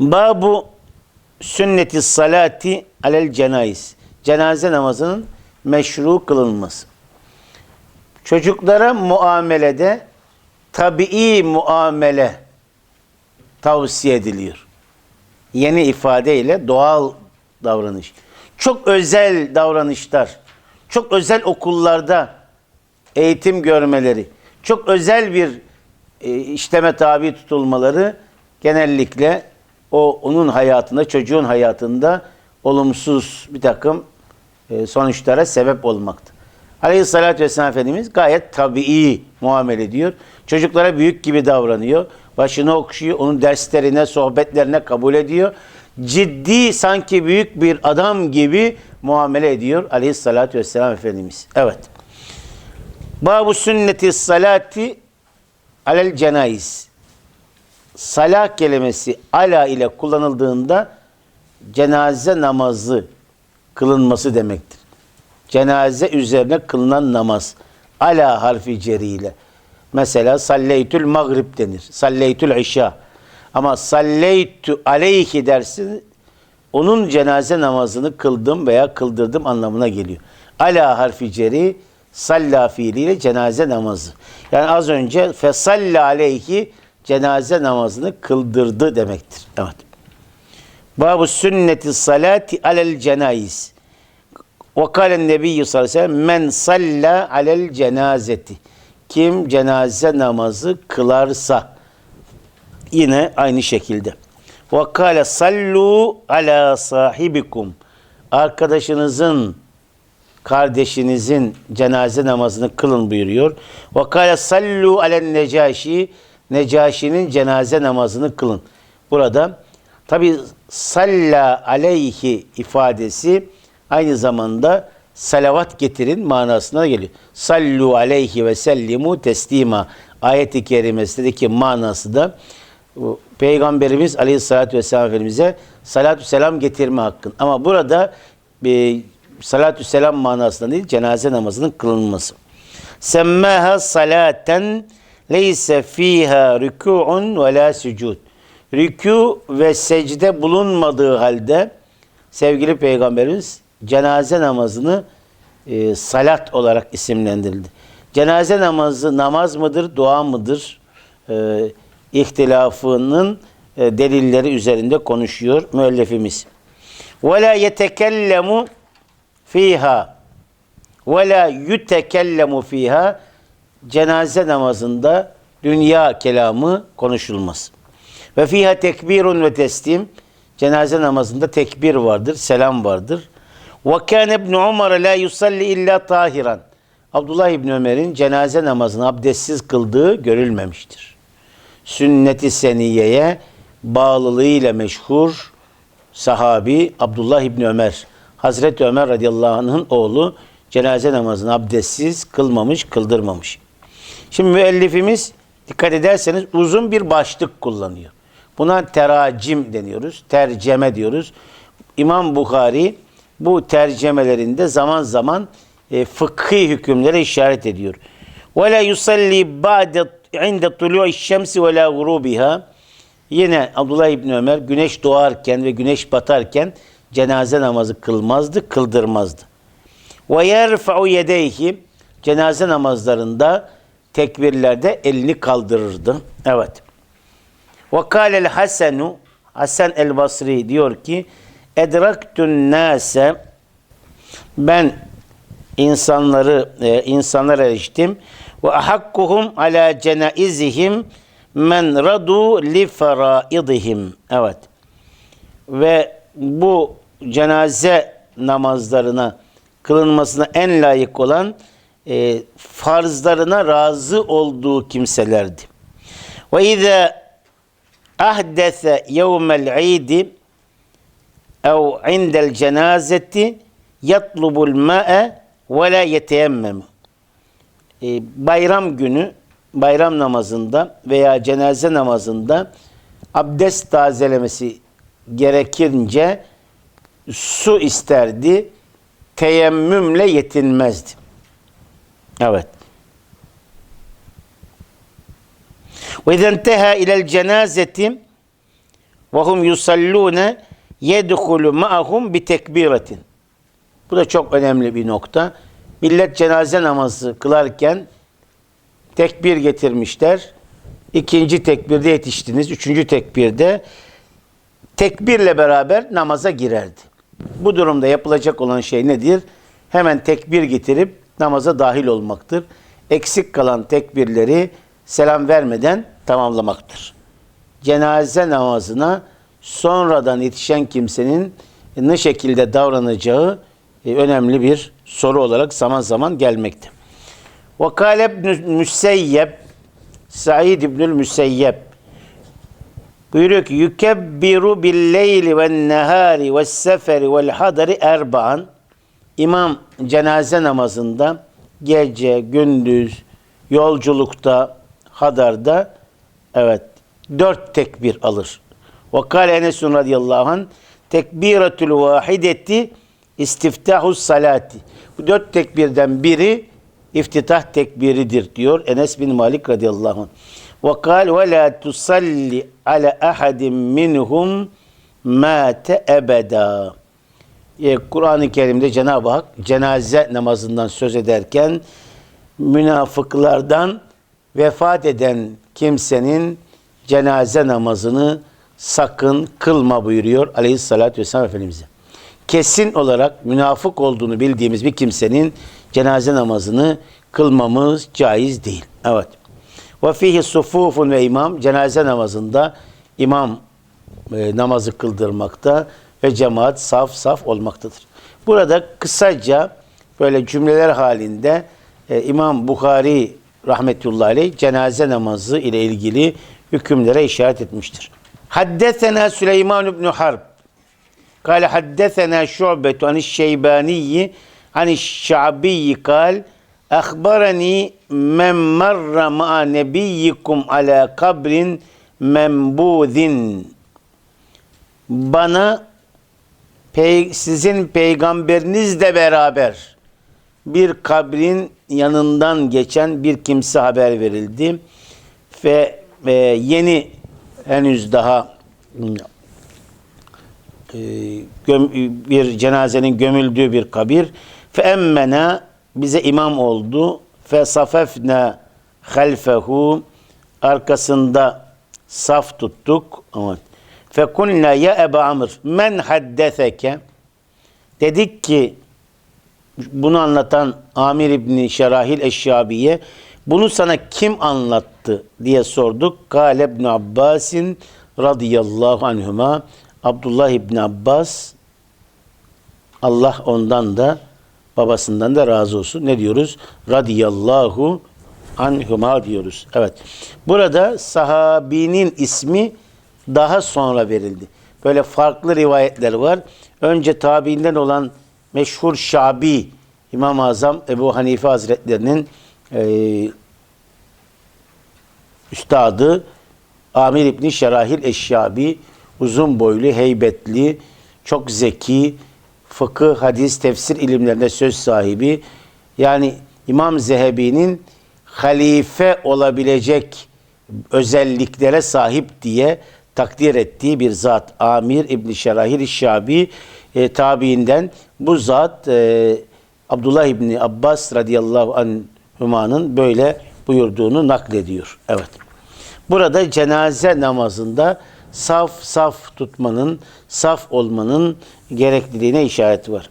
Babu sünneti salati alel cenaiz. Cenaze namazının meşru kılınması. Çocuklara muamelede tabii muamele tavsiye ediliyor. Yeni ifadeyle doğal davranış. Çok özel davranışlar, çok özel okullarda eğitim görmeleri, çok özel bir e, işleme tabi tutulmaları genellikle o onun hayatında, çocuğun hayatında olumsuz bir takım e, sonuçlara sebep olmakta. Aleyhissalatü vesselam Efendimiz gayet tabii muamele ediyor. Çocuklara büyük gibi davranıyor. Başını okşuyor, onun derslerine, sohbetlerine kabul ediyor. Ciddi sanki büyük bir adam gibi muamele ediyor Aleyhissalatü vesselam Efendimiz. Evet. Babu sünneti salati alel cenaiz. Salah kelimesi ala ile kullanıldığında cenaze namazı kılınması demektir. Cenaze üzerine kılınan namaz. Ala harfi ceriyle. Mesela salleytül magrib denir. Salleytül işa. Ama salleytü aleyhi dersin onun cenaze namazını kıldım veya kıldırdım anlamına geliyor. Ala harfi ceri salla fiiliyle cenaze namazı. Yani az önce fesalla aleyhi cenaze namazını kıldırdı demektir. Evet. Babu sünneti salati alel cenaiz. Ve kâlen nebiyyü sallallahu aleyhi ve sellem men salla alel cenazeti. Kim cenaze namazı kılarsa yine aynı şekilde. Ve kâle sallu ala sahibikum. Arkadaşınızın kardeşinizin cenaze namazını kılın buyuruyor. Ve kâle sallu alen necaşi. Necaşi'nin cenaze namazını kılın. Burada tabi salla aleyhi ifadesi aynı zamanda salavat getirin manasına geliyor. Sallu aleyhi ve sellimu teslima ayeti kerimesindeki manası da Peygamberimiz Aleyhisselatü Vesselam Efendimiz'e salatü selam getirme hakkın. Ama burada e, salatü selam manasında değil cenaze namazının kılınması. Semmaha salaten leyse fiha rükû'un ve la sucud. Rükû ve secde bulunmadığı halde sevgili Peygamberimiz cenaze namazını e, salat olarak isimlendirildi. Cenaze namazı namaz mıdır, dua mıdır? E, ihtilafının e, delilleri üzerinde konuşuyor müellifimiz. Ve la yetekellemu fiha ve la yutekellemu fiha cenaze namazında dünya kelamı konuşulmaz. Ve fiha tekbirun ve teslim cenaze namazında tekbir vardır, selam vardır. Ve kâne ibn Umar la yusalli illa tahiran. Abdullah İbni Ömer'in cenaze namazını abdestsiz kıldığı görülmemiştir. Sünnet-i seniyeye bağlılığıyla meşhur sahabi Abdullah İbni Ömer. Hazreti Ömer radıyallahu anh'ın oğlu cenaze namazını abdestsiz kılmamış, kıldırmamış. Şimdi müellifimiz dikkat ederseniz uzun bir başlık kullanıyor. Buna teracim deniyoruz, terceme diyoruz. İmam Bukhari bu tercemelerinde zaman zaman e, fıkhi hükümlere işaret ediyor. Yusalli ba'de inde tulu'i şemsi ve la gurubiha. Yine Abdullah İbni Ömer güneş doğarken ve güneş batarken cenaze namazı kılmazdı, kıldırmazdı. Ve yerfa'u yedeyhi cenaze namazlarında tekbirlerde elini kaldırırdı. Evet. Ve kâlel Hasenu Hasan el Basri diyor ki Edraktun nase ben insanları e, insanlara eriştim ve ahakkuhum ala cenaizihim men radu li faraidihim. Evet. Ve bu cenaze namazlarına kılınmasına en layık olan e, farzlarına razı olduğu kimselerdi. Ve izâ ahdese yevmel idi ev indel cenazeti yatlubul ma'e ve la yeteyemmem. E, bayram günü bayram namazında veya cenaze namazında abdest tazelemesi gerekince su isterdi. Teyemmümle yetinmezdi. Evet. Ve izenteha ilel cenazeti ve hum yusallune yedhulu ma'ahum bi tekbiratin. Bu da çok önemli bir nokta. Millet cenaze namazı kılarken tekbir getirmişler. İkinci tekbirde yetiştiniz. Üçüncü tekbirde tekbirle beraber namaza girerdi. Bu durumda yapılacak olan şey nedir? Hemen tekbir getirip namaza dahil olmaktır. Eksik kalan tekbirleri selam vermeden tamamlamaktır. Cenaze namazına sonradan yetişen kimsenin ne şekilde davranacağı e, önemli bir soru olarak zaman zaman gelmekte. Vakale ibn Müseyyeb Said ibnül Müseyyeb buyuruyor ki yukebbiru bil leyli ve nehari ve seferi vel hadari erba'an İmam cenaze namazında gece, gündüz, yolculukta, hadarda evet dört tekbir alır. Ve kâle Enesun radıyallahu anh tekbiratul vahideti istiftahus salati. Bu dört tekbirden biri iftitah tekbiridir diyor Enes bin Malik radıyallahu anh. Ve la tusalli ala ahadin minhum mate ebeda. E, Kur'an-ı Kerim'de Cenab-ı Hak cenaze namazından söz ederken münafıklardan vefat eden kimsenin cenaze namazını sakın kılma buyuruyor aleyhissalatü vesselam Efendimiz'e. Kesin olarak münafık olduğunu bildiğimiz bir kimsenin cenaze namazını kılmamız caiz değil. Evet. Ve fihi sufufun ve imam cenaze namazında imam e, namazı kıldırmakta ve cemaat saf saf olmaktadır. Burada kısaca böyle cümleler halinde e, İmam Bukhari rahmetullahi aleyh cenaze namazı ile ilgili hükümlere işaret etmiştir. Haddesena Süleyman ibn Harb. Kale haddesena Şu'betu an Şeybaniyi an Şabiyi kal Akhbarani men marra ma'a nebiyyikum ala kabrin membudin. Bana pey sizin peygamberinizle beraber bir kabrin yanından geçen bir kimse haber verildi. Ve e, yeni henüz daha e, göm, bir cenazenin gömüldüğü bir kabir. Fe emmena bize imam oldu. Fe safefna halfehu arkasında saf tuttuk. Evet. Fe kulna ya Ebu Amr men haddeseke dedik ki bunu anlatan Amir İbni Şerahil Eşşabiye bunu sana kim anlattı diye sorduk. Kale İbn Abbasin radıyallahu anhuma Abdullah İbni Abbas Allah ondan da babasından da razı olsun. Ne diyoruz? Radiyallahu anhuma diyoruz. Evet. Burada sahabinin ismi daha sonra verildi. Böyle farklı rivayetler var. Önce tabiinden olan meşhur Şabi İmam-ı Azam Ebu Hanife Hazretlerinin e, üstadı Amir İbni Şerahil Eşşabi uzun boylu, heybetli, çok zeki, fıkıh, hadis, tefsir ilimlerinde söz sahibi. Yani İmam Zehebi'nin halife olabilecek özelliklere sahip diye takdir ettiği bir zat. Amir İbni Şerahil Şabi e, tabiinden bu zat e, Abdullah İbni Abbas radıyallahu anhümanın böyle buyurduğunu naklediyor. Evet. Burada cenaze namazında saf saf tutmanın, saf olmanın gerekliliğine işaret var.